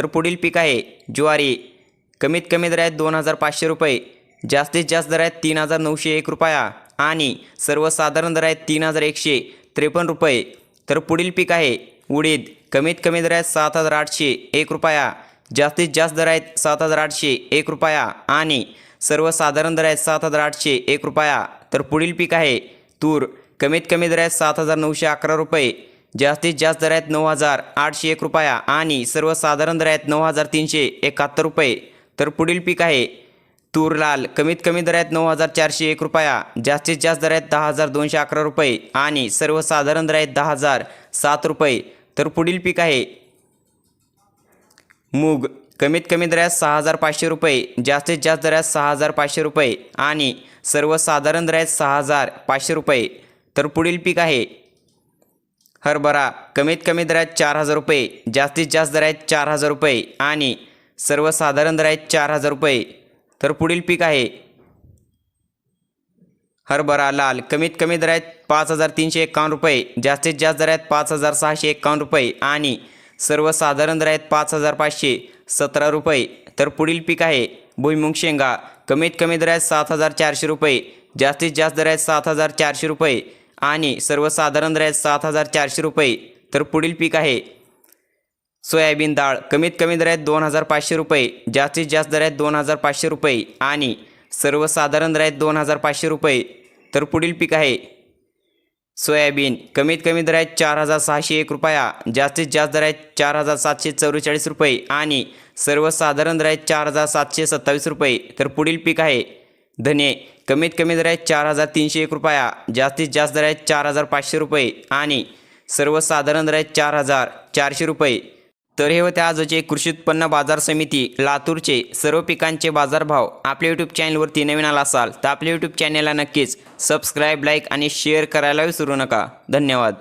तर पुढील पीक आहे ज्वारी. कमीत कमी दर आहेत दोन हजार पाचशे रुपये जास्तीत जास्त दर आहेत तीन हजार नऊशे एक रुपया आणि सर्वसाधारण दर आहेत तीन हजार एकशे त्रेपन्न रुपये. तर पुढील पीक आहे उडीद. कमीत कमी दर आहेत सात हजार आठशे एक रुपया जास्तीत जास्त दर आहेत सात हजार आठशे एक रुपया आणि सर्वसाधारण दर आहेत सात हजार आठशे एक रुपया. तर पुढील पीक आहे तूर. कमीत कमी दर आहेत सात हजार नऊशे अकरा रुपये जास्तीत जास्त दर आहेत नऊ हजार आठशे एक रुपया आणि सर्वसाधारण दर आहेत नऊ हजार तीनशे एकाहत्तर रुपये. तर पुढील पीक आहे तूर लाल कमीत कमी दर आहेत नऊ हजार चारशे एक रुपया जास्तीत जास्त दर आहेत दहा हजार दोनशे अकरा रुपये आणि सर्वसाधारण दर आहेत दहा हजार सात रुपये. तर पुढील पीक आहे मूग. कमीत कमी दरात सहा हजार पाचशे रुपये जास्तीत जास्त दरात सहा हजार पाचशे रुपये आणि सर्वसाधारण दरात सहा हजार पाचशे रुपये. तर पुढील पीक आहे हरभरा कमीत कमी दरात चार हजार रुपये जास्तीत जास्त दरात चार हजार रुपये आणि सर्वसाधारण आहेत चार हजार रुपये. तर पुढील पीक आहे. हरभरा लाल कमीत कमी दरात पाच हजार तीनशे एक्कावन्न रुपये जास्तीत जास्त दरात पाच हजार सहाशे एक्कावन्न रुपये आणि सर्वसाधारण दर आहेत पाच हजार पाचशे सतरा रुपये. तर पुढील पीक आहे भुईमुंग शेंगा कमीत कमी दर आहेत सात हजार चारशे रुपये जास्तीत जास्त दर आहेत सात हजार चारशे रुपये. आणि सर्वसाधारण दर आहेत सात हजार चारशे रुपये. तर पुढील पीक आहे. सोयाबीन डाळ कमीत कमी दरात दोन हजार पाचशे रुपये जास्तीत जास्त दरात दोन हजार पाचशे रुपये आणि सर्वसाधारण दरात आहेत दोन हजार पाचशे रुपये. तर पुढील पीक आहे. सोयाबीन कमीत कमी दरात चार हजार सहाशे एक रुपया जास्तीत जास्त दर आहेत चार हजार सातशे चव्वेचाळीस रुपये आणि सर्वसाधारण दरात चार हजार सातशे सत्तावीस रुपये. तर पुढील पीक आहे. धने कमीत कमी दर आहेत चार हजार तीनशे एक रुपया. जास्तीत जास्त दर आहेत चार हजार पाचशे रुपये. आणि सर्वसाधारण दर आहेत चार हजार चारशे रुपये. तर हे होते आजचे कृषी उत्पन्न बाजार समिती लातूरचे सर्व पिकांचे बाजारभाव. आपल्या यूट्यूब चॅनलवरती नवीन आला असाल तर आपल्या यूट्यूब चॅनलला नक्कीच सबस्क्राईब लाईक आणि शेअर करायला विसरू नका. धन्यवाद.